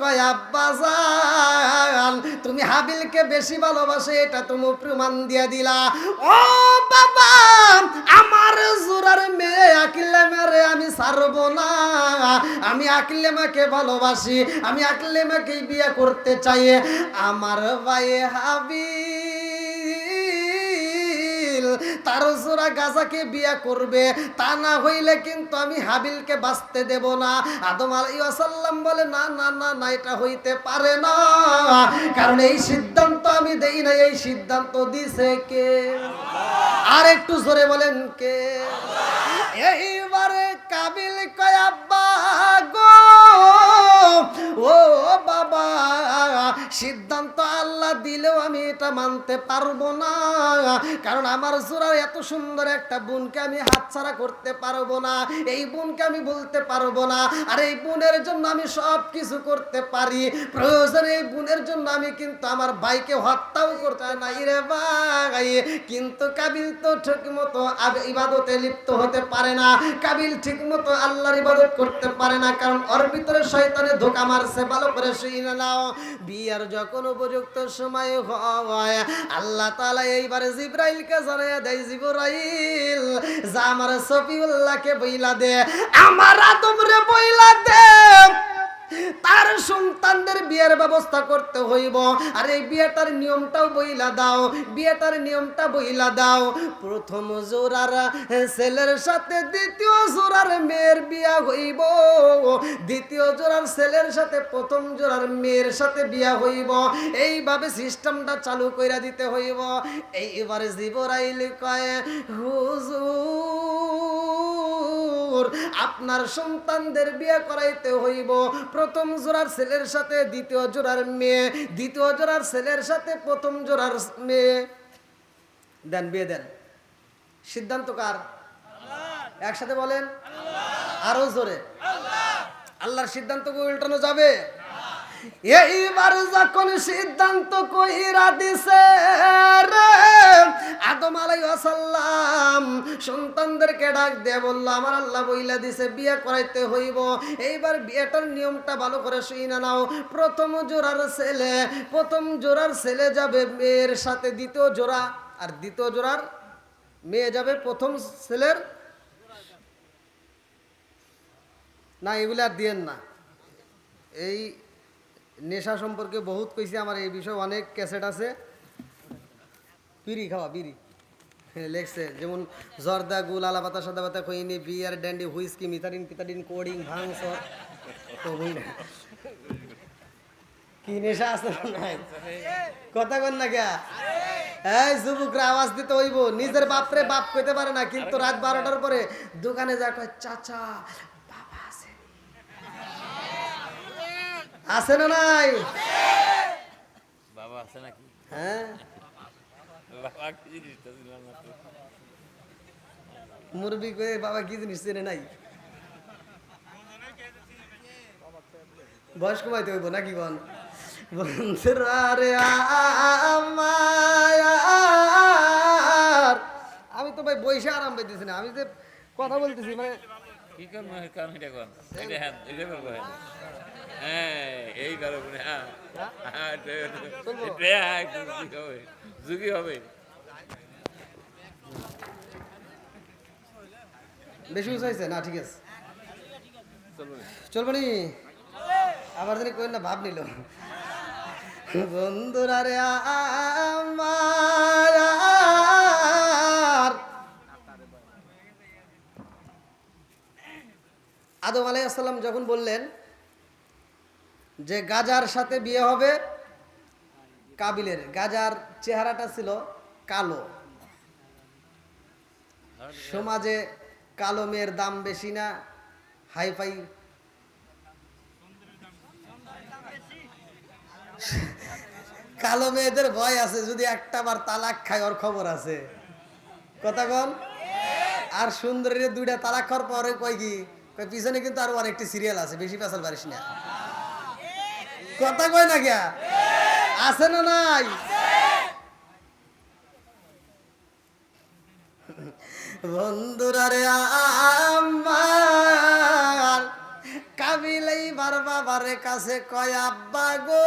কয়, আব্বা তুমি হাবিলকে বেশি ভালোবাসে, এটা তুমি প্রমাণ দিয়ে দিলা। ও বাবা, আমার জোরার মেয়ে আকিল্লা মেরে আমি সারব না। আমি আকিল্লামাকে ভালোবাসি, আমি আকিল্লামাকেই বিয়ে করতে চাই। আমার ভাই হাবিল তার গাজাকে বিয়ে করবে, তা না হইলে কিন্তু আমি হাবিলকে বাঁচতে দেব না। আদম আলাইসাল্লাম বলে, না না না না, এটা হইতে পারে না। কারণ এই সিদ্ধান্ত আমি দেই না এই সিদ্ধান্ত দিছে কে? আর একটু জোরে বলেন কে? এইবারে কাবিল কয়, আব্বা গো, ও বাবা সিদ্ধান্ত আল্লাহ দিলেও আমি এটা মানতে পারব না। কারণ আমার জোড়ার এত সুন্দর একটা বোনকে আমি হাতছাড়া করতে পারব না। এই বোনকে আমি বলতে পারব না। আর এই বোনের জন্য আমি সব কিছু করতে পারি। প্রয়োজনে এই বোনের জন্য আমি কিন্তু আমার ভাইকে হত্যাও করতে নাই রে ভাই, কিন্তু কাবিল তো ঠিক মতো ইবাদতে লিপ্ত হতে পারে না। কাবিল ঠিক মতো আল্লাহর ইবাদত করতে পারে না। কারণ ওর ভিতরে শয়তানে ধোকা মারছে। ভালো করে শুনে নাও। বিয়ার যখন উপযুক্ত সময় হয়, আল্লাহ তালা এইবারে জিব্রাইলকে জানাইয়া দেয়, জিব্রাইল, যা আমার সফিউল্লাহকে বইলা দে, আমার আদমরে বইলা দে। তার সন্তানদের বিয়ের ব্যবস্থা করতে হইব। আর এই বিয়েটার নিয়মটাও বইলা দাও, বিয়েটার নিয়মটা বইলা দাও। প্রথম জোড়ার ছেলের সাথে দ্বিতীয় জোড়ার মেয়ের বিয়া হইব। দ্বিতীয় জোড়ার ছেলের সাথে প্রথম জোড়ার মেয়ের সাথে বিয়া হইব। এইভাবে সিস্টেমটা চালু কইরা দিতে হইব। এইবারে জিবরাইল কয়, হুজুর আপনার সন্তানদের বিয়ে করাইতে হইব। প্রথম জোড়ার ছেলের সাথে দ্বিতীয় জোড়ার মেয়ে দ্বিতীয় জোড়ার ছেলের সাথে প্রথম জোড়ার মেয়ে। দেন বিয়ে দেন। সিদ্ধান্ত কার? একসাথে বলেন আরও জোরে। আল্লাহর সিদ্ধান্ত উল্টানো যাবে? এইবার যখন সিদ্ধান্ত কইরা দিছে আদম আলাইসাল্লাম সন্তানদেরকে ডাক দিয়ে বলল, আমার আল্লাহ বইলা দিছে, বিয়ে করাইতে হইব। এইবার বিয়েটার নিয়মটা ভালো করে শুই নাও। প্রথম জোড়ার ছেলে, প্রথম জোড়ার ছেলে যাবে মেয়ের সাথে, দ্বিতীয় জোড়া আর দ্বিতীয় জোড়ার মেয়ে যাবে প্রথম ছেলের না, এগুলো দিয়েন না। এই নেশা সম্পর্কে বহুত কইছে আমার, এই বিষয়ে অনেক ক্যাসেট আছে। বিড়ি খাওয়া, বিড়ি। লেখছে, যেমন জর্দা, গুল আলা পাতা সাদা পাতা খইনি, বিয়ার ড্যান্ডি, হুইস্কি, মিতারিন, পিতারিন, কোডিং ভাং সর কি নেশা আছে নাই কথা কন না কে? এই যুবকরা আওয়াজ দিতে হইব। নিজের বাপরে বাপ কইতে পারে না, কিন্তু রাত বারোটার পরে দোকানে যা কয়, চাচা বাবা আছে আছে না নাই? বাবা আছে নাকি? হ্যাঁ? মুরবি কয়ে বাবা কি জিনিস চেনে নাই? বয়স্ক ভাইতে হইব নাকি বল? বন্ধুরা রে আমি তো ভাই বৈশা আরাম পাইতেছি না। আমি যে কথা বলতেছি মানে কি করব কারণ এটা কর এটা হ্যাঁ এটা করব হ্যাঁ। হ্যাঁ এই করো হ্যাঁ। হ্যাঁ এটা এটা। হ্যাঁ ঝুঁকি হবে ঝুঁকি হবে। বেশি না ঠিক আছে। চলবে নি। আবার যদি কই না ভাব নিল। বন্ধুরা রে আমার আদম আলাই আসসালাম যখন বললেন যে গাজার সাথে বিয়ে হবে কাবিলের, গাজার চেহারাটা ছিল কালো। সমাজে কালো মেয়ের দাম বেশি না, হাইফাই কালো মেয়েদের ভয় আছে, যদি একটা বার তালাক খায় ওর খবর আছে। কথা কন আর সুন্দরীর দুইটা তালাক খাওয়ার পরে কয় কি? পিছনে কিন্তু আরও অনেকটি সিরিয়াল আছে, বেশি পেশাল পারিস না। কথা কয় না গিয়া আছে না নাই? আমার কাবিল এইবার বাবার বাবারে কাছে কয়, আব্বা গো,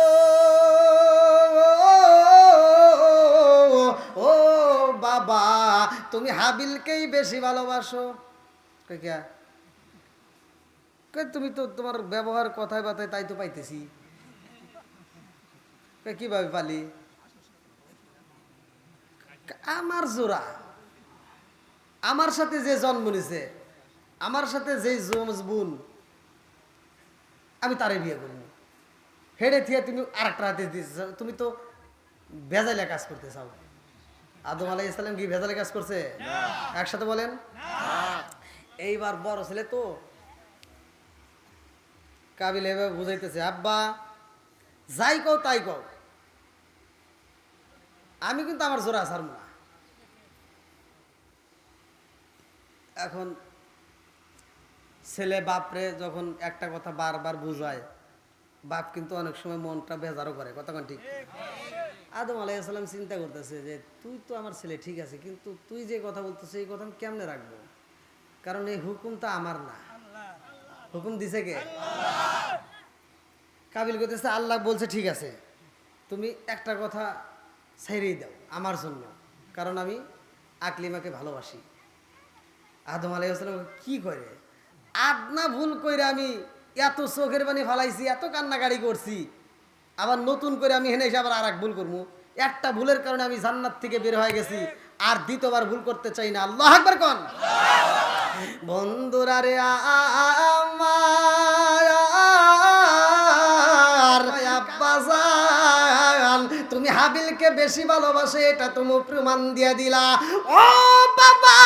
ও বাবা, তুমি হাবিলকেই বেশি ভালোবাসো? কই তুমি তো তোমার ব্যবহার কথায় বার্তায় তাই তো পাইতেছি। কীভাবে পালি? আমার জোড়া। আমার সাথে যে জন্ম নিছে আমার সাথে যে বোন আমি তারে বিয়ে করব। হেডে থিয়া তুমি আর একটা হাতে দিয়েছে তুমি তো ভেজালে কাজ করতে চাও। আদম আলাই ইসলাম কি ভেজালে কাজ করছে? একসাথে বলেন। এইবার বড় ছেলে তো কাবিল এভাবে বুঝাইতেছে, আব্বা, যাই কও তাই কও। আমি কিন্তু আমার জোড়া ছাড়ব না। এখন ছেলে বাপরে যখন একটা কথা বারবার বুঝায়, বাপ কিন্তু অনেক সময় মনটা বেজারও করে কতক্ষণ ঠিক? আদম আলাইসাল্লাম চিন্তা করতেছে যে, তুই তো আমার ছেলে, ঠিক আছে, কিন্তু তুই যে কথা বলতেছিস, এই কথা আমি কেমনে রাখব? কারণ এই হুকুম তো আমার না। হুকুম দিছে কে? কাবিল করতেছে আল্লাহ বলছে ঠিক আছে, তুমি একটা কথা ছেড়েই দাও আমার জন্য, কারণ আমি আকলিমাকে ভালোবাসি। আদম আলাইসালাম কি করে? আদনা ভুল কইরা আমি এত চোখের পানি ফালাইছি, এত কান্নাকাড়ি করছি, আবার নতুন করে আমি হেনে এসে আবার আর এক ভুল করব। একটা ভুলের কারণে আমি জান্নাত থেকে বের হয়ে গেছি, আর দ্বিতীয়বার ভুল করতে চাই না। আল্লাহ একবার কন? বন্ধুরা রে তুমি হাবিলকে বেশি ভালোবাসে, এটা তুমি প্রমাণ দিয়ে দিলা। ও বাবা,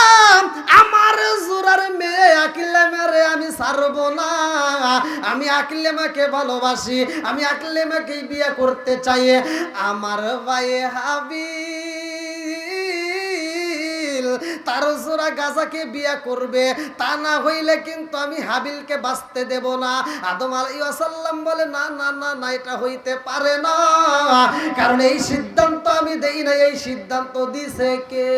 আমার জোরার মেয়ে আকিলেমারে আমি ছাড়বো না। আমি আকিলেমাকে ভালোবাসি, আমি আকিলেমাকে বিয়ে করতে চাই। আমার ভাই হাবিল তার জোড়া গাজাকে বিয়ে করবে। তা না হইলে কিন্তু আমি হাবিলকে বাঁচতে দেব না। আদম আলাইসাল্লাম বলে, না না না না, এটা হইতে পারে না। কারণ এই সিদ্ধান্ত আমি দেই না এই সিদ্ধান্ত দিছে কে?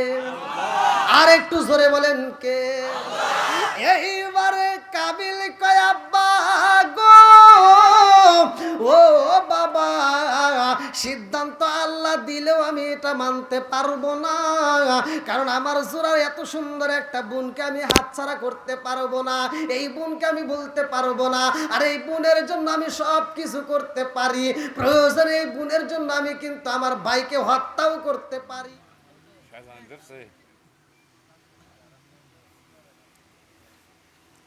আর একটু জোরে বলেন কে? এইবারে কাবিল কয়, আব্বা গো। ও বাবা, সিদ্ধান্ত আল্লাহ দিলেও আমি এটা মানতে পারব না। কারণ আমার জোড়ার এত সুন্দর একটা বোনকে আমি হাতছাড়া করতে পারব না, এই বোনকে আমি বলতে পারব না। আর এই বোনের জন্য আমি সব কিছু করতে পারি। প্রয়োজনে এই বোনের জন্য আমি কিন্তু আমার ভাইকে হত্যাও করতে পারি। শয়তান ধরছে।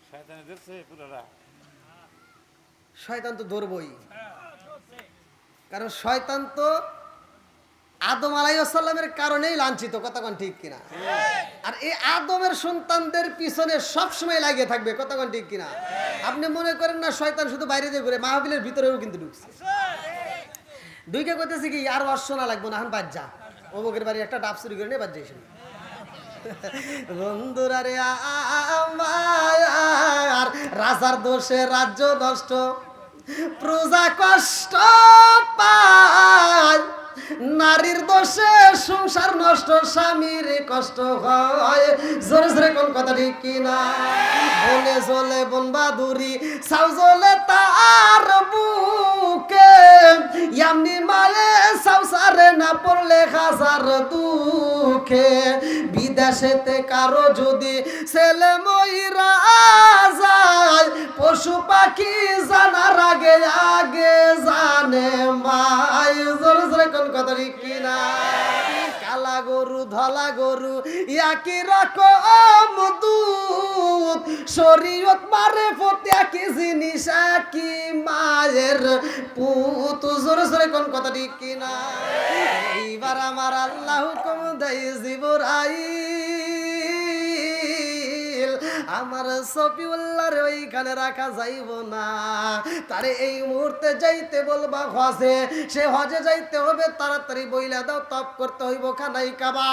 শয়তানে ধরছে পুরোটা। শয়তান তো ধরবই। কারণ শয়তান তো আদম আলাইসাল্লামের কারণেই লাঞ্ছিত কতক্ষণ ঠিক কিনা? আর এই আদমের সন্তানদের পিছনে সবসময় লাগিয়ে থাকবে কতক্ষণ ঠিক কিনা? আপনি মনে করেন না শয়তান শুধু বাইরে দিয়ে ঘুরে মাহবিলের ভিতরেও কিন্তু ঢুকছে? দুইকে কইতেছে কি, আর অর্শনা লাগবো না এখন বাদ যা। অমুকের বাড়ি একটা ডাব চুরি করে নিয়ে বাদ যাইস বন্ধুরা রে আমার রাজার দোষে রাজ্য নষ্ট। প্রজা কষ্ট পায়। নারীর দোষে সংসার নষ্ট, স্বামীর কষ্ট হয়। জোরে জোরে কোন কথা ঠিক কিনা? বনে চলে বন বাদুরি সাউ জলে তার বুকে। ইয়ামনি মায়ে সাউসারে না পড়লে হাজার দুঃখে। বিদেশেতে কারও যদি ছেলে ময়রা যায়, পশু পাখি জানার আগে আগে জানে মাই জোরে জোরে কোন কথা ঠিক কিনা, কালা গরু, ধলা গরু, একই রকম দুধ। শরীয়ত মারে ফতে একই জিনিস, একই মায়ের পুত। জোরে জোরে কোন কথা ঠিক কিনা? এইবার আমার আল্লাহ হুকুম দেয় জিবরাই আমার সফিউল্লাহর ওইখানে রাখা যাইব না। তারে এই মুহূর্তে যাইতে বলবা, হজে। সে হজে যাইতে হবে, তাড়াতাড়ি বইলা দাও, তপ করতে হইব খানাই কাবা।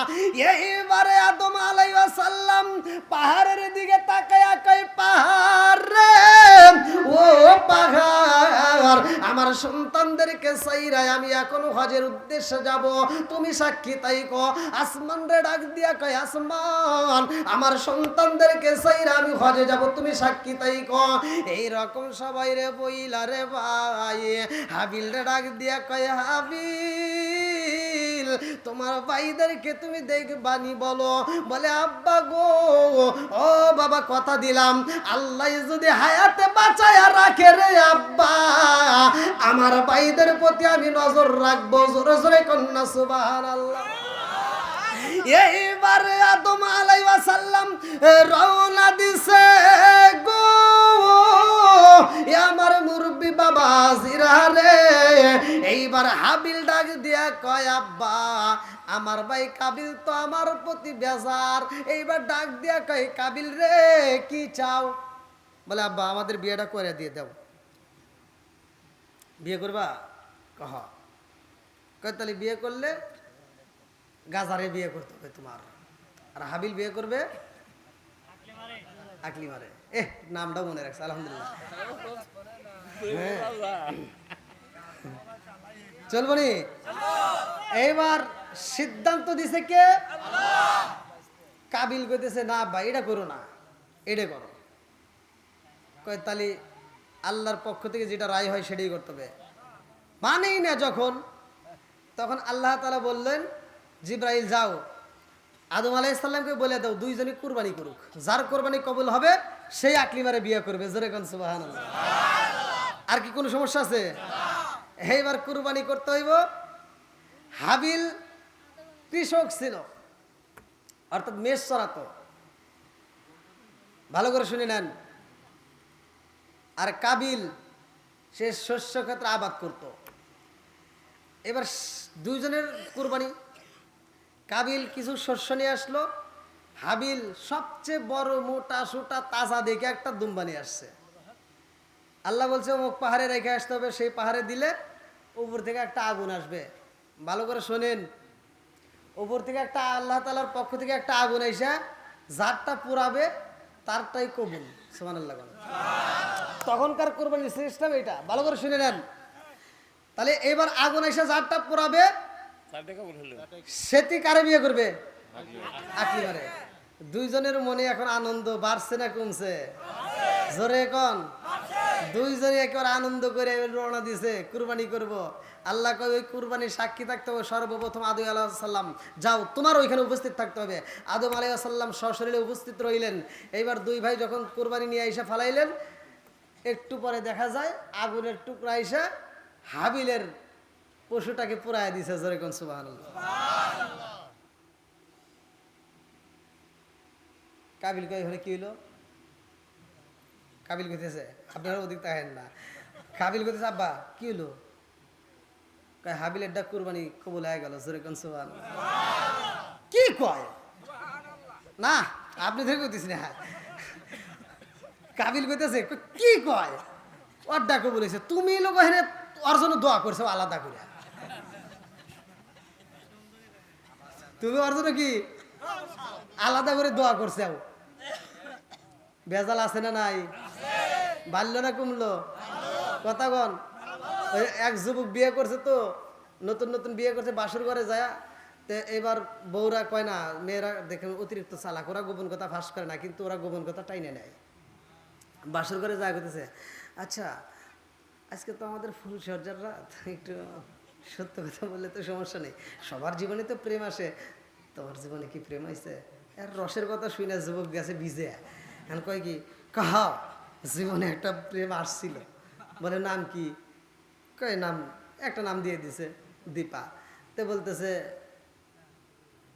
এইবারে আদম আলাইহিস সাল্লাম পাহাড়ের দিকে তাকায়া কই পাহাড় রে, ও পাহাড়, আমার সন্তানদেরকে সাইরাই আমি এখন হজের উদ্দেশ্যে যাব। তুমি সাক্ষী তাই কো আসমান রে ডাক দিয়া কয়, আসমান, আমার সন্তানদেরকে সাইরা আমি হজে যাব, তুমি সাক্ষী তাই ক এই রকম সবাই রে বইলা রে ভাই হাবিল রে ডাক দিয়া কয়, হাবিল, তোমার ভাইদেরকে তুমি দেখবানি বলো। বলে, আব্বা গো, ও বাবা, কথা দিলাম। আল্লাহ যদি হায়াতে বাঁচায়া রাখে রে আব্বা, আমার ভাইদের প্রতি আমি নজর রাখব। জোরে জোরে কন্যা সুবাহ আল্লাহ এইবার আদম আলাইসাল্লাম রওনা দিছে গো। আমার মুরব্বী বাবা জিরা এইবার হাবিল ডাক দিয়া কয়, আব্বা, আমার ভাই কাবিল তো আমার প্রতি বেজার। এইবার ডাক দিয়া কয়, কাবিল রে, কি চাও? বলে, আব্বা, আমাদের বিয়েটা করে দিয়ে দাও। বিয়ে করবা? কহ। তাহলে বিয়ে করলে গাজারে বিয়ে করতে হবে তোমার। আর হাবিল বিয়ে করবে? আকলি মারে। এ নামটাও মনে রাখছে, আলহামদুলিল্লাহ। চলবো নি এইবার সিদ্ধান্ত দিছে কে? কাবিল কইতেছে, না ভাই, এটা করো না। এটা করো। কয় আল্লাহর পক্ষ থেকে যেটা রায় হয়, সেটাই করতে হবে। মানেই না যখন, তখন আল্লাহ তালা বললেন জিব্রাইল যাও। আদম আলাইসাল্লামকে বলে দাও দুইজনই কুরবানি করুক। যার কোরবানি কবুল হবে সেই আকলিমারে বিয়ে করবে। জোরে কান সুবাহান আর কি কোনো সমস্যা আছে? এইবার কুরবানি করতে হইব। হাবিল কৃষক ছিল। অর্থাৎ মেষ চড়াতো। ভালো করে শুনে নেন। আর কাবিল সে শস্য ক্ষেত্রে আবাদ করত। এবার দুইজনের কুরবানি কাবিল কিছু শস্য নিয়ে আসলো। হাবিল সবচেয়ে বড় মোটা সোটা তাজা দেখে একটা দুম্বা নিয়ে আসছে। আল্লাহ বলছে, অমুক পাহাড়ে রেখে আসতে হবে, সেই পাহাড়ে দিলে উপর থেকে একটা আগুন আসবে। ভালো করে শোনেন, উপর থেকে একটা আল্লাহ তালার পক্ষ থেকে একটা আগুন এসে যারটা পুরাবে তারটাই কবুল। সোমান আল্লাহ তখনকার কোরবানি সিস্টেম এটা। ভালো করে শুনে নেন। তাহলে এবার আগুন এসে যারটা পুরাবে সেটি কারে বিয়ে করবে? দুইজনের মনে এখন আনন্দ বাড়ছে না কমছে? জোরে এখন দুইজনে একেবারে আনন্দ করে রওনা দিছে, কুরবানি করব। আল্লাহ কয়, ওই কুরবানি সাক্ষী থাকতে হবে সর্বপ্রথম আদু আলাহ সাল্লাম যাও, তোমার ওইখানে উপস্থিত থাকতে হবে। আদম আলাহ সাল্লাম সশরীরে উপস্থিত রইলেন। এইবার দুই ভাই যখন কুরবানি নিয়ে এসে ফালাইলেন, একটু পরে দেখা যায়, আগুনের টুকরা এসে হাবিলের পশুটাকে পুরায় দিছে জোরে কোন সুবাহ কাবিল কই হলে কি হইল? কাবিল কইতেছে আপনারা ওদিক তাহেন না। কাবিল কইতেছে আব্বা কি হলো কয় হাবিলের ডাক কুরবানি কবুল হয়ে গেল জোরে কোন সুবাহ কি কয়? না আপনি ধরে কইতেছি না। কাবিল কইতেছে কি কয়? ডাক কবুল হয়েছে তুমি লোক এখানে ওর জন্য দোয়া করছ আলাদা করে তুমি ওর জন্য কি আলাদা করে দোয়া করছে বেজাল আছে না নাই? বাড়ল না কমলো? কথা কন। এক যুবক বিয়ে করছে তো, নতুন নতুন বিয়ে করছে, বাসর ঘরে যায়। তে এবার বউরা কয় না, মেয়েরা দেখে অতিরিক্ত চালাক, ওরা গোপন কথা ফাঁস করে না, কিন্তু ওরা গোপন কথা টাইনে নেয়। বাসর ঘরে যা করতেছে আচ্ছা আজকে তো আমাদের ফুল সজ্জার রাত, একটু সত্য কথা বললে তো সমস্যা নেই। সবার জীবনে তো প্রেম আসে। তোমার জীবনে কি প্রেম আইছে আর রসের কথা শুই না, যুবক গেছে ভিজে। এখন কয় কি, কাহা, জীবনে একটা প্রেম আসছিল। বলে, নাম কি? কয়, নাম, একটা নাম দিয়ে দিছে, দীপা। তে বলতেছে,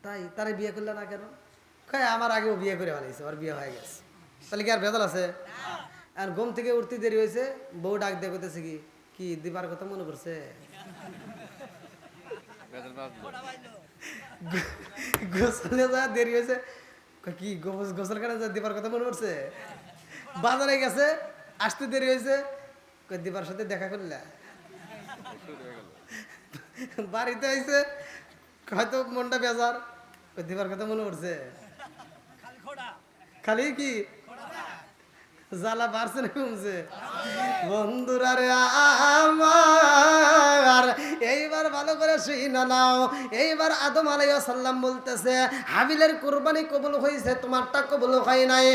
তাই, তারে বিয়ে করলে না কেন? কয়, আমার আগেও বিয়ে করে ফেলাইছে, ওর বিয়ে হয়ে গেছে। তাহলে কি আর ভেজাল আছে? আর ঘুম থেকে উঠতে দেরি হয়েছে বউ ডাক দিয়ে করতেছে কি কি দিবার কথা মনে করছে গোসলে যা দেরি হয়েছে। কি গোসল কানে যা দিবার কথা মনে করছে বাজারে গেছে আসতে দেরি হয়েছে। দিবার সাথে দেখা করলে? বাড়িতে আইছে হয়তো মনটা বেজার। দিবার কথা মনে পড়ছে? খালি কি? জ্বালা বাড়ছে না কমছে? বন্ধুরা রে আমার, এইবার ভালো করে শুই না নাও। এইবার আদম আলাইসাল্লাম বলতেছে, হাবিলের কুরবানি কবুল হয়েছে তোমারটা কবুল হয় নাই।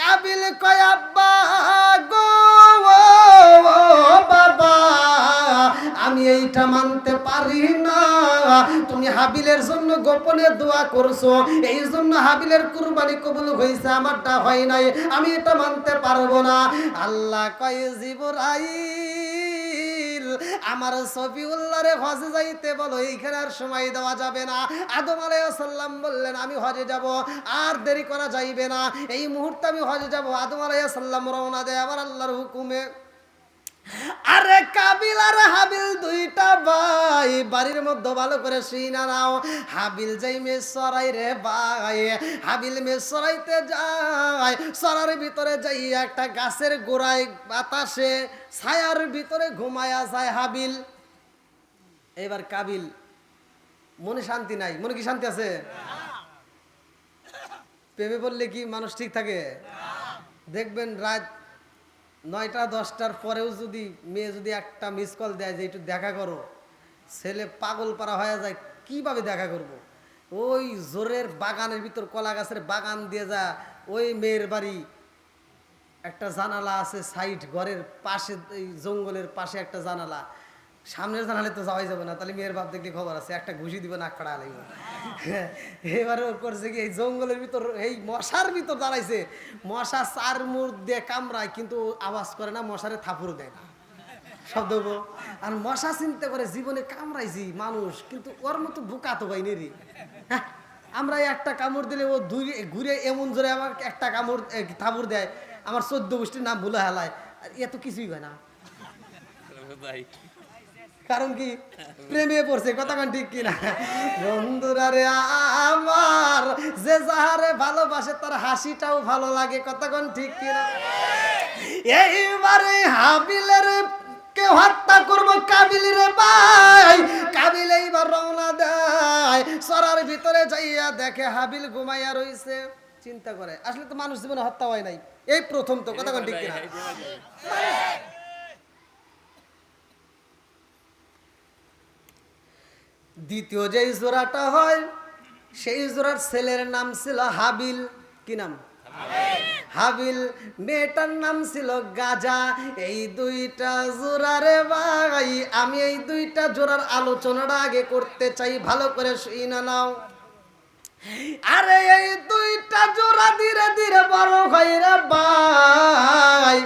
কাবিল কয়, আব্বা গো বাবা। আমি এইটা মানতে পারি না। তুমি হাবিলের জন্য গোপনে দোয়া করছ। এই জন্য হাবিলের কুরবানি কবুল হয়েছে, আমারটা হয় নাই। আমি এটা মানতে পারব না। আল্লাহ কয়, জিবরাইল, আমার সফিউল্লাহরে হজে যাইতে বলো, এইখানে আর সময় দেওয়া যাবে না। আদম আলাইসাল্লাম বললেন, আমি হজে যাব, আর দেরি করা যাইবে না। এই মুহূর্তে আমি হজে যাব। আদম আলাইসাল্লাম রওনা দেয়, আবার আল্লাহর হুকুমে আরে কাবিল আর হাবিল দুইটা ভাই, বাড়ির মধ্যে ভালো করে শুই না নাও হাবিল যাই মে সরাই রে ভাই, হাবিল মে সরাইতে যায়। সরার ভিতরে যাই একটা গাছের গোড়ায় বাতাসে ছায়ার ভিতরে ঘুমায়া যায় হাবিল। এবার কাবিল, মনে শান্তি নাই, মনে কি শান্তি আছে? প্রেমে বললে কি মানুষ ঠিক থাকে? দেখবেন রাত নয়টা, দশটার পরেও যদি মেয়ে যদি একটা মিস কল দেয় যে একটু দেখা করো, ছেলে পাগল পারা হয়ে যায়, কীভাবে দেখা করব। ওই জোরের বাগানের ভিতর কলা গাছের বাগান দিয়ে যা, ওই মেয়ের বাড়ি একটা জানালা আছে সাইড ঘরের পাশে জঙ্গলের পাশে একটা জানালা সামনের জানালে তো যাওয়াই যাবে না তাহলে মেয়ের বাপ দেখলে খবর আছে একটা ঘুষি দিবে না খাড়া লাগবে। এবারে ওর করছে কি এই জঙ্গলের ভিতর এই মশার ভিতর দাঁড়াইছে। মশা চার মুখ দিয়ে কামড়ায় কিন্তু আওয়াজ করে না মশারে থাপুর দেয় না। শব্দ আর মশা চিন্তা করে জীবনে কামড়াইছি মানুষ কিন্তু ওর মতো বোকা তো ভাই রে। হ্যাঁ, আমরা একটা কামড় দিলে ও দূরে ঘুরে এমন জোরে আমার একটা কামড় থাপুর দেয়। আমার চোদ্দ গোষ্ঠীর নাম ভুলে হেলায়। আর এ তো কিছুই হয় না। কারণ কি? প্রেমে পড়ছে কান ঠিক কিনা? বন্ধুরা রে, আমার যে যাহারে ভালোবাসে তার হাসিটাও ভালো লাগে কোন ঠিক কিনা? এইবারে হাবিলের কে হত্যা করব কাবিলের ভাই, কাবিল এইবার রওনা দেয়। সরার ভিতরে যাইয়া দেখে হাবিল ঘুমাইয়া রইছে। চিন্তা করে, আসলে তো মানুষ জীবনে হত্যা হয় নাই। এই প্রথম তো, কথা ঠিক কিনা? দ্বিতীয় যেই জোড়াটা হয়, সেই জোড়ার ছেলের নাম ছিল হাবিল। কি নাম? হাবিল। মেয়েটার নাম ছিল গাজা। এই দুইটা জোড়ারে ভাই, আমি এই দুইটা জোড়ার আলোচনাটা আগে করতে চাই, ভালো করে শুই না নাও। আরে এই দুইটা জোড়া ধীরে ধীরে বড় হয় রে ভাই।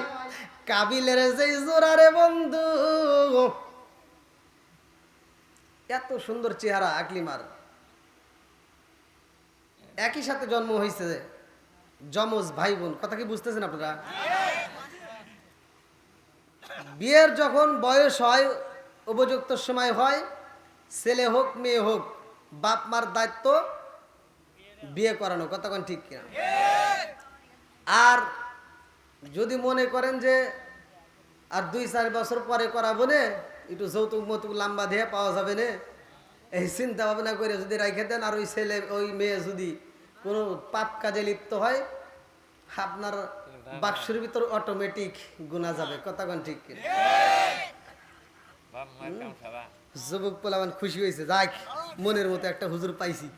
কাবিলের যেই জোড়ারে বন্ধু এত সুন্দর চেহারা আকলিমার। একই সাথে জন্ম হয়েছে যমজ ভাই বোন কথা কি বুঝতেছেন আপনারা? বিয়ের যখন বয়স হয়, উপযুক্ত সময় হয়, ছেলে হোক, মেয়ে হোক, বাপ মার দায়িত্ব বিয়ে করানো কতক্ষণ ঠিক কিনা? আর যদি মনে করেন যে, আর দুই চার বছর পরে করাবো নে একটু যৌতুক মতুক লাম্বা দিয়ে পাওয়া যাবে না। এই চিন্তা ভাবনা করে যদি রাইখে দেন আর ওই ছেলে ওই মেয়ে যদি কোনো পাপ কাজে লিপ্ত হয় আপনার বাক্সের ভিতর অটোমেটিক গুণা যাবে। ঠিক কিনা? সারা যুবক পোলাবান খুশি হয়েছে। যাক মনের মতো একটা হুজুর পাইছি।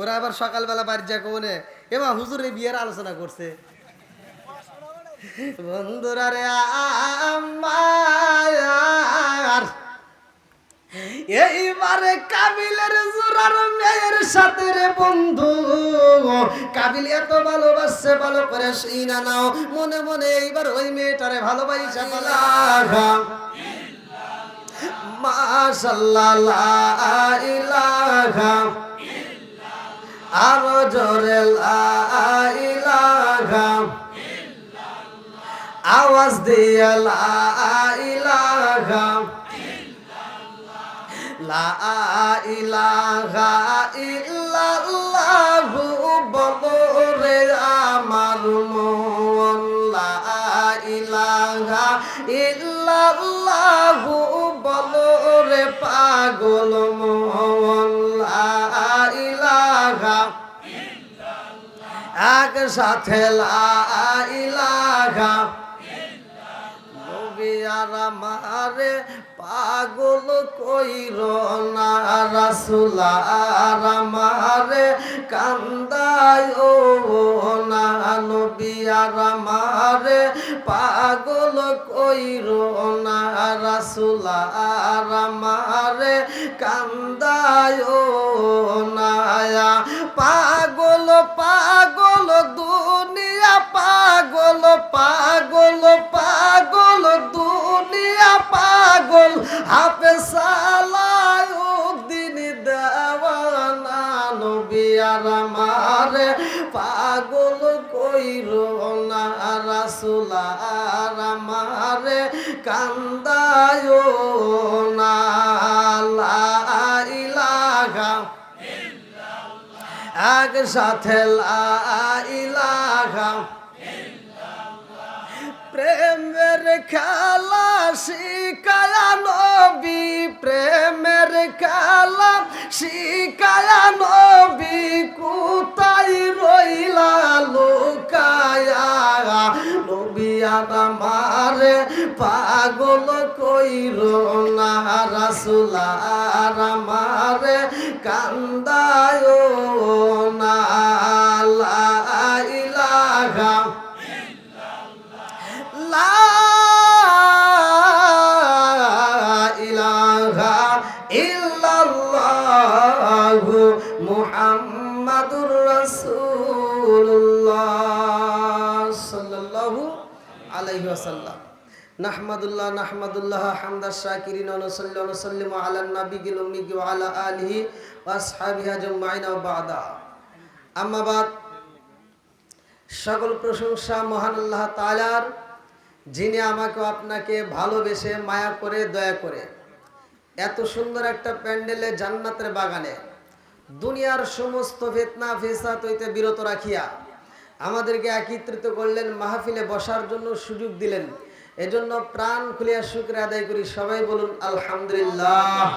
ওরা আবার সকালবেলা বাড়ি যা কোনে এবার হুজুর এই বিয়ের আলোচনা করছে। বন্ধুরা রে আমার। এইবারে কাবিলের জোরার মেয়ের সাথে রে বন্ধু। কাবিল এত ভালোবাসছে, ভালো করে শুই না নাও। মনে মনে এইবার ওই মেয়েটারে ভালোবাসা পালা মাশাল্লাহ আরও জোরে লা ইলাহা আওয়াজ দিয়ে, লা ইলাহা লা ইলাহা। আমার মন লা ইলাহা ইল্লাল্লাহু বলো রে পাগল মন লা এক সাথে লা ইলাহা। নবী আর আমারে পাগল কইর না রাসুল, আর আমারে কান্দায় ও না নবী, আর আমারে পাগল কইর না রাসুল, আর আমারে কান্দায় ও নায়া পাগল মারে পাগল কইর না রাসুলার আমারে কান্দায় না। ইলাহা এক সাথে লা প্রেমের খেলা শিকায়া নবী, প্রেমের খেলা শিকায়া নবী, কোথায় রইলা লুকায়া? নবী আমারে পাগল কইর না রাসুলার আমারে কান্দায় না ইলাহা নাহমাদুল্লাহ নাহমাদুল্লাহ হামদা শাকিরিন ওয়া নুসাল্লি ওয়া নুসাল্লিমু আলা নাবিয়িল উম্মি ওয়া আলা আলিহি ওয়া আসহাবিহি আজমাইন ওয়া বা'দা। আম্মা বাদ, সকল প্রশংসা মহান আল্লাহ তালার যিনি আমাকে আপনাকে ভালোবেসে মায়া করে, দয়া করে। এত সুন্দর একটা প্যান্ডেলে, জান্নাতের বাগানে, দুনিয়ার সমস্ত ফেতনা, ফেসাত হইতে বিরত রাখিয়া, আমাদেরকে একত্রিত করলেন, মাহফিলে বসার জন্য সুযোগ দিলেন। এজন্য প্রাণ খুলিয়া শুক্র আদায় করি, সবাই বলুন, আলহামদুলিল্লাহ।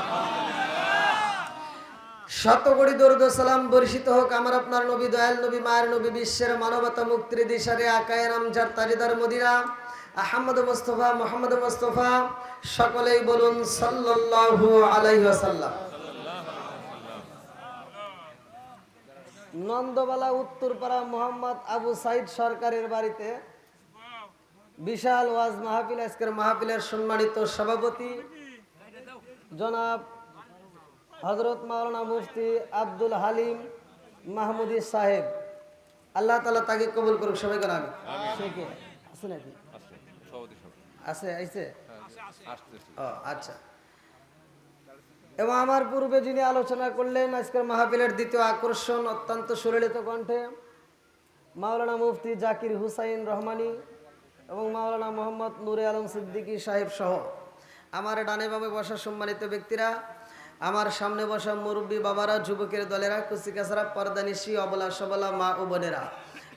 শতকোটি দরুদ সালাম বর্ষিত হোক আমার আপনার নবী, দয়াল নবী, মায়ের নবী, বিশ্বের মানবতা মুক্তির দিশারে আকায় নামজার তাজিদার Medina. Ahmad Mustafa, Muhammad Mustafa, সকলেই বলুন, সাল্লাল্লাহু আলাইহি ওয়াসাল্লাম। নন্দবালা, উত্তরপাড়া, মোহাম্মদ আবু সাইদ সরকারের বাড়িতে বিশাল ওয়াজ মাহফিল আজকের মাহফিলের সম্মানিত সভাপতি জনাব হজরত মাওলানা মুফতি আব্দুল হালিম মাহমুদি সাহেব। আল্লাহ তালা তাকে কবুল করুক সবাই করে আমি আছে নাকি? আছে আইছে? ও আচ্ছা। এবং আমার পূর্বে যিনি আলোচনা করলেন আজকের মাহফিলের দ্বিতীয় আকর্ষণ অত্যন্ত সুললিত কণ্ঠে মাওলানা মুফতি জাকির হুসাইন রহমানি এবং মাওলানা মোহাম্মদ নুরে আলম সিদ্দিকী সাহেব সহ আমার ডানে বামে বসা সম্মানিত ব্যক্তিরা আমার সামনে বসা মুরব্বী বাবারা যুবকের দলেরা কুচিকাছারা পর্দানিশি অবলা সবলা মা ও বোনেরা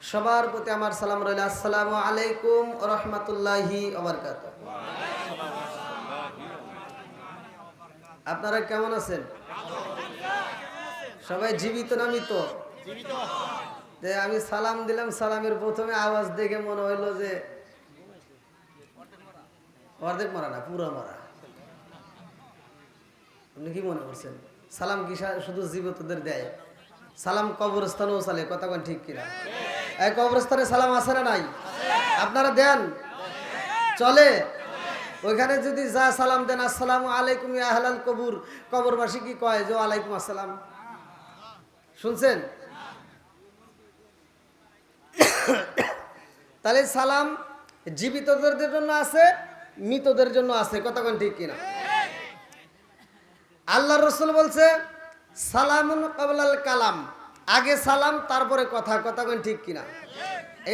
সবার প্রতি আমার সালাম রইল। আসসালামু আলাইকুম রহমতুল্লাহি ওবরকাত আপনারা কেমন আছেন? সবাই জীবিত না মৃত? আমি সালাম দিলাম সালামের প্রথমে আওয়াজ দেখে মনে হইল যে অর্ধেক মারা না, পুরো মারা। আপনি কি মনে করছেন? সালাম কি শুধু জীবিতদের দেয়? সালাম কবরস্থানেও চালে, কথা কোন ঠিক কিনা? এই কবরস্থানে সালাম আছে না নাই? আপনারা দেন? চলে? ওইখানে যদি যা সালাম দেন, আসসালাম আলাইকুম আহলাল কবুর। কবরবাসী কি কয় যে আলাইকুম আসসালাম। শুনছেন? তাহলে সালাম জীবিতদের জন্য আছে মৃতদের জন্য আছে কতক্ষণ ঠিক কিনা? আল্লাহ রসুল বলছে, সালামুন কবলাল কালাম। আগে সালাম, তারপরে কথা কতক্ষণ ঠিক কিনা?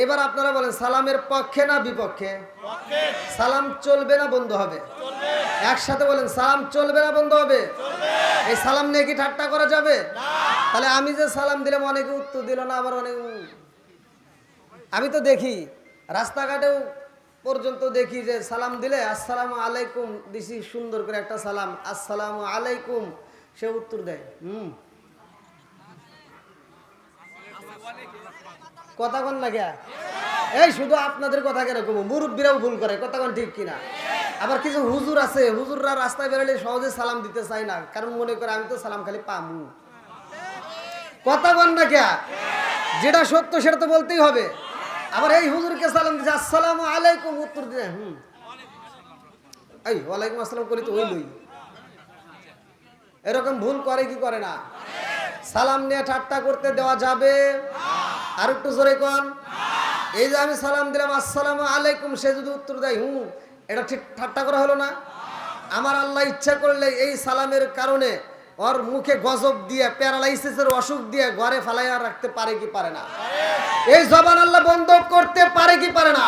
এবার আপনারা বলেন, সালামের পক্ষে না বিপক্ষে? সালাম চলবে না, বন্ধ হবে। একসাথে বলেন, সালাম চলবে না, বন্ধ হবে। এই সালাম নিয়ে কি ঠাট্টা করা যাবে? তাহলে আমি যে সালাম দিলাম, অনেকে উত্তর দিল না, আবার অনেক আমি তো দেখি, রাস্তাঘাটেও পর্যন্ত দেখি যে সালাম দিলে, আসসালামু আলাইকুম। দিছি সুন্দর করে একটা সালাম। আসসালামু আলাইকুম। সে উত্তর দেয়, হুম। কথা কন লাগে এই শুধু আপনাদের কথা কেন কমু? মুরব্বীরাও ভুল করে, কথা কন ঠিক কিনা? আবার কিছু হুজুর আছে, হুজুররা রাস্তায় বেরোলে সহজে সালাম দিতে চায় না। কারণ মনে করে আমি তো সালাম খালি পামু। কথা বল না কে? যেটা সত্য সেটা তো বলতেই হবে। আবার এই হুজুরকে সালাম দিচ্ছে আসসালামু আলাইকুম। উত্তর দিয়ে হুম। এই, ওয়ালাইকুম আসসালাম করি তো ওই লই এরকম ভুল করে কি করে না? সালাম নিয়ে ঠাট্টা করতে দেওয়া যাবে। আর একটু জোরে কন। এই যে আমি সালাম দিলাম, আসসালামু আলাইকুম। সে যদি উত্তর দেয়, হুম। এটা ঠিক ঠাট্টা করা হলো না। আমার আল্লাহ ইচ্ছা করলে এই সালামের কারণে ওর মুখে গজব দিয়ে, প্যারালাইসিসের অসুখ দিয়ে ঘরে ফালাইয়া রাখতে পারে কি পারে না? এই জবান আল্লাহ বন্ধ করতে পারে কি পারে না?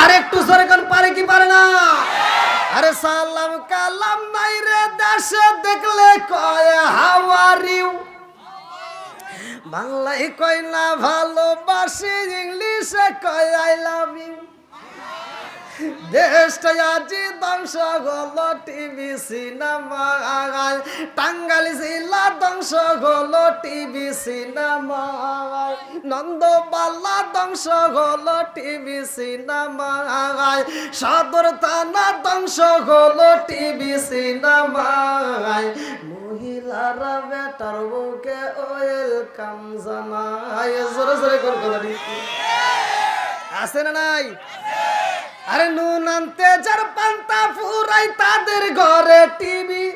আর একটু জোরে কোন পারে কি পারে না? আরে সালাম কালাম নাই রে দেশে, দেখলে কয় ইউ বাংলায় কয় না, ভালোবাসি, ইংলিশে কয় আই লাভ ইউ। দেশটা আজি ধ্বংস হলো টিভি, সিনেমা টাঙ্গালি জেলা ধ্বংস হলো টিভি, সিনেমা নন্দবালা ধ্বংস হলো টিভি, সিনেমা সদর থানা ধ্বংস হলো টিভি, সিনেমা মহিলারা বেটার বুকে ওয়েলকাম জানায়। জোরে জোরে কোন কথা আছে না নাই? আরে নুন আনতে যার পান্তা ফুরাই তাদের ঘরে টিভি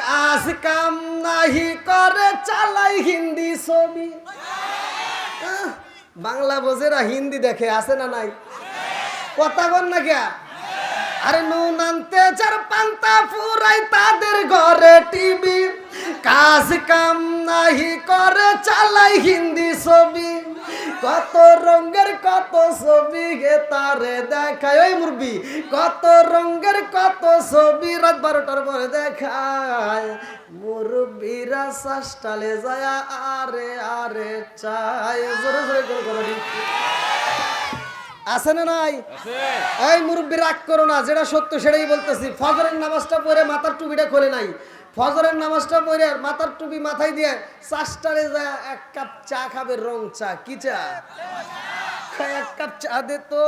কাজ কাম নাহি করে, চালাই হিন্দি ছবি। বাংলা বোঝেরা হিন্দি দেখে, আছে না নাই? কথা বল না কে আরে নুন আনতে যার পান্তা ফুরাই তাদের ঘরে টিভি কাজ কাম নাহি করে, চালাই হিন্দি ছবি। কত রঙের কত ছবি গে তারে দেখায়। ওই মুরবি কত রঙের কত ছবি রাত বারোটার পরে দেখায়। মুরব্বীরা সাস্টালে যায় আরে আরে চায়। জোরে জোরে করে করে। আছে না নাই? এই মুরব্বী রাগ করো না যেটা সত্য সেটাই বলতেছি। ফজরের নামাজটা পরে মাথার টুপিটা খোলে নাই। ফজরের নামাজটা পরে মাথার টুপি মাথায় দিয়ে চাষটারে যায় এক কাপ চা খাবে রং চা, কি চা? এক কাপ চা দে তো।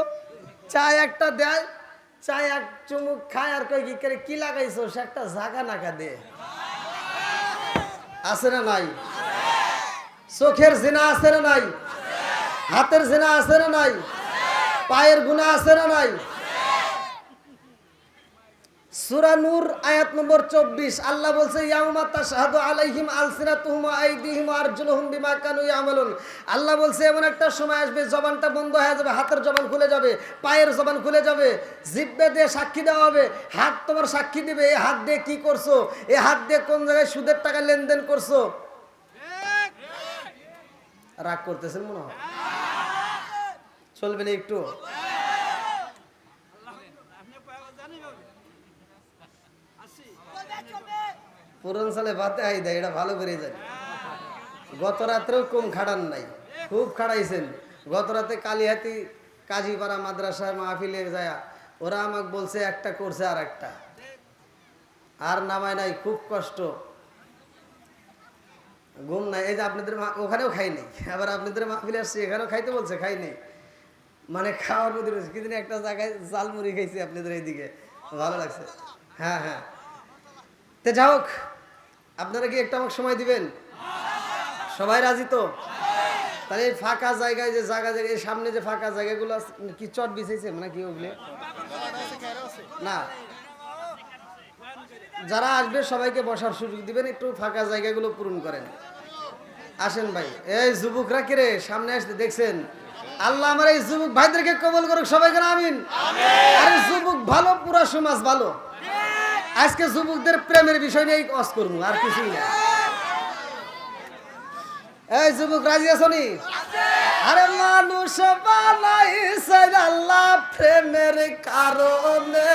চা একটা দেয় চা এক চুমুক খায় আর কই কি করে, কি লাগাইছো? সে একটা জাগা নাকা দে। আছে না নাই? চোখের জিনা আছে না নাই? হাতের জিনা আছে না নাই? পায়ের গুণা আছে না নাই? সূরা নূর আয়াত নম্বর 24 আল্লাহ বলছে আলাইহিম আরজুলুহুম বিমা কানু আল্লাহ বলছে, এমন একটা সময় আসবে, জবানটা বন্ধ হয়ে যাবে, হাতের জবান খুলে যাবে, পায়ের জবান খুলে যাবে জিহ্বা দিয়ে সাক্ষী দেওয়া হবে, হাত তোমার সাক্ষী দিবে, এই হাত দিয়ে কি করছ? এই হাত দিয়ে কোন জায়গায় সুদের টাকা লেনদেন করছ? রাগ করতেছেন মনে হয়? চলবে না একটু? পুরন সালে ভাতে আই দেয়, এটা ভালো করে জানি। গত রাত্রেও কম খাড়ান নাই, খুব খাড়াইছেন। গত রাতে কালিহাতি, কাজীপাড়া মাদ্রাসায় মাহফিলে যায়, ওরা আমাকে বলছে, একটা করছে আর একটা। আর নামায় নাই, খুব কষ্ট। ঘুম নাই, এই যে আপনাদের ওখানেও খাই নাই। আবার আপনাদের মাহফিলে আসছে, এখানেও খাইতে বলছে, খাই নাই। মানে খাওয়ার প্রতি রয়েছে। কিন্তু একটা জায়গায় জালমুড়ি খাইছি আপনাদের এইদিকে। ভালো লাগছে। হ্যাঁ হ্যাঁ। তে যাই হোক আপনারা কি একটা আমাকে সময় দিবেন? সবাই রাজি তো? তাহলে এই ফাঁকা জায়গায় যে জায়গা জায়গায় এই সামনে যে ফাঁকা জায়গাগুলো আছে, কি চট বিছাইছে মানে কি ওগুলো? না। যারা আসবে সবাইকে বসার সুযোগ দিবেন একটু ফাঁকা জায়গাগুলো পূরণ করেন। আসেন ভাই। এই যুবকরা কে রে? সামনে আসতে দেখছেন? আল্লাহ আমার এই যুবক ভাইদেরকে কবল করুক সবাইকে আমিন। আরে যুবক ভালো পুরা সমাজ ভালো। আজকে যুবকদের প্রেমের বিষয় নিয়ে কস করব, আর কিছুই না। এই যুবক, রাজি আছনি আরে মানুষ বানাইছে আল্লাহ প্রেমের কারণে।